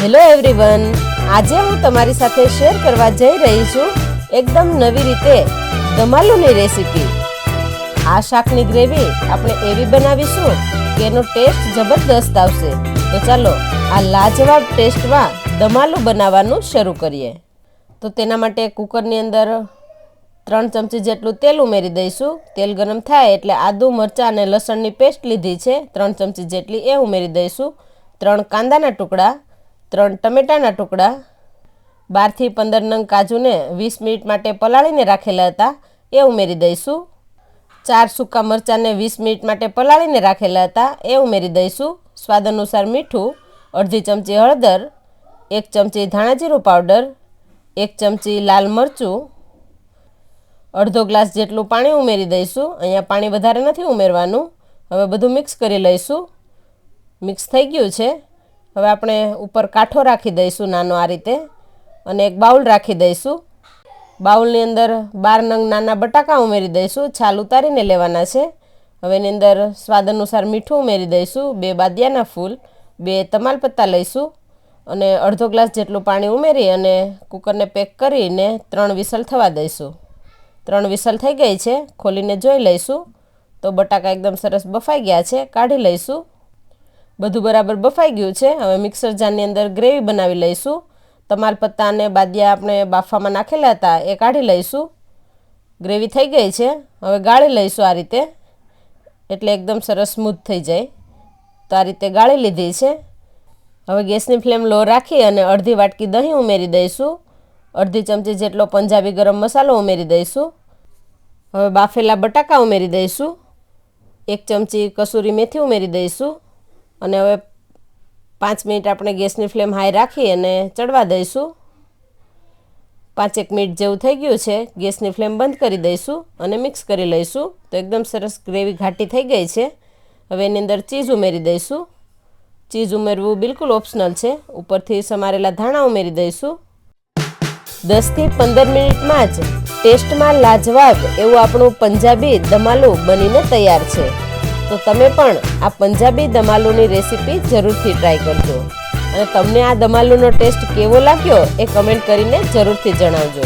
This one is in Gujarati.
હેલો એવરીવન આજે હું તમારી સાથે શેર કરવા જઈ રહી છું એકદમ નવી રીતે દમાલુની રેસીપી આ શાકની ગ્રેવી આપણે એવી બનાવીશું કે એનો ટેસ્ટ જબરદસ્ત આવશે. તો ચાલો, આ લાજવાબ ટેસ્ટમાં દમાલું બનાવવાનું શરૂ કરીએ. તો તેના માટે કુકરની અંદર ત્રણ ચમચી જેટલું તેલ ઉમેરી દઈશું. તેલ ગરમ થાય એટલે આદુ, મરચાં અને લસણની પેસ્ટ લીધી છે. ત્રણ ચમચી જેટલી એ ઉમેરી દઈશું. ત્રણ કાંદાના ટુકડા ત્રણ ટમેટાના ટુકડા, બારથી પંદર નંગ કાજુને વીસ મિનિટ માટે પલાળીને રાખેલા હતા. એ ઉમેરી દઈશું. ચાર સૂકા મરચાંને વીસ મિનિટ માટે પલાળીને રાખેલા હતા. એ ઉમેરી દઈશું. સ્વાદ અનુસાર મીઠું, અડધી ચમચી હળદર, એક ચમચી ધાણાજીરું પાવડર, એક ચમચી લાલ મરચું, અડધો ગ્લાસ જેટલું પાણી ઉમેરી દઈશું. અહીંયા પાણી વધારે નથી ઉમેરવાનું. હવે બધું મિક્સ કરી લઈશું. મિક્સ થઈ ગયું છે. હવે આપણે ઉપર કાંઠો રાખી દઈશું નાનો આ રીતે અને એક બાઉલ રાખી દઈશું. બાઉલની અંદર બાર નંગ નાના બટાકા ઉમેરી દઈશું. છાલ ઉતારીને લેવાના છે. હવે એની અંદર સ્વાદ અનુસાર મીઠું ઉમેરી દઈશું. બે બાદિયાના ફૂલ, બે તમાલપત્તા લઈશું અને અડધો ગ્લાસ જેટલું પાણી ઉમેરી અને કુકરને પેક કરીને ત્રણ વિસલ થવા દઈશું. ત્રણ વિસલ થઈ ગઈ છે. ખોલીને જોઈ લઈશું. તો બટાકા એકદમ સરસ બફાઈ ગયા છે. કાઢી લઈશું. બધું બરાબર બફાઈ ગયું છે. હવે મિક્સર જારની અંદર ગ્રેવી બનાવી લઈશું. તમાલપત્તા અને બાદિયા આપણે બાફામાં નાખેલા હતા એ કાઢી લઈશું. ગ્રેવી થઈ ગઈ છે. હવે ગાળી લઈશું આ રીતે. એટલે એકદમ સરસ સ્મૂથ થઈ જાય. તો આ રીતે ગાળી લીધી છે. હવે ગેસની ફ્લેમ લો રાખી અને અડધી વાટકી દહીં ઉમેરી દઈશું. અડધી ચમચી જેટલો પંજાબી ગરમ મસાલો ઉમેરી દઈશું. હવે બાફેલા બટાકા ઉમેરી દઈશું. એક ચમચી કસૂરી મેથી ઉમેરી દઈશું. અને હવે પાંચ મિનિટ આપણે ગેસની ફ્લેમ હાઈ રાખી અને ચડવા દઈશું. પાંચેક મિનિટ જેવું થઈ ગયું છે, ગેસની ફ્લેમ બંધ કરી દઈશું અને મિક્સ કરી લઈશું. તો એકદમ સરસ ગ્રેવી ઘાટી થઈ ગઈ છે. હવે એની અંદર ચીઝ ઉમેરી દઈશું. ચીઝ ઉમેરવું બિલકુલ ઓપ્શનલ છે. ઉપરથી સમારેલા ધાણા ઉમેરી દઈશું. દસથી પંદર મિનિટમાં જ ટેસ્ટમાં લાજવાબ એવું આપણું પંજાબી દમાલું બનીને તૈયાર છે. તો તમે પણ આ પંજાબી દમાલુની રેસીપી જરૂરથી ટ્રાય કરજો. અને તમને આ દમાલુનો ટેસ્ટ કેવો લાગ્યો એ કમેન્ટ કરીને જરૂરથી જણાવજો.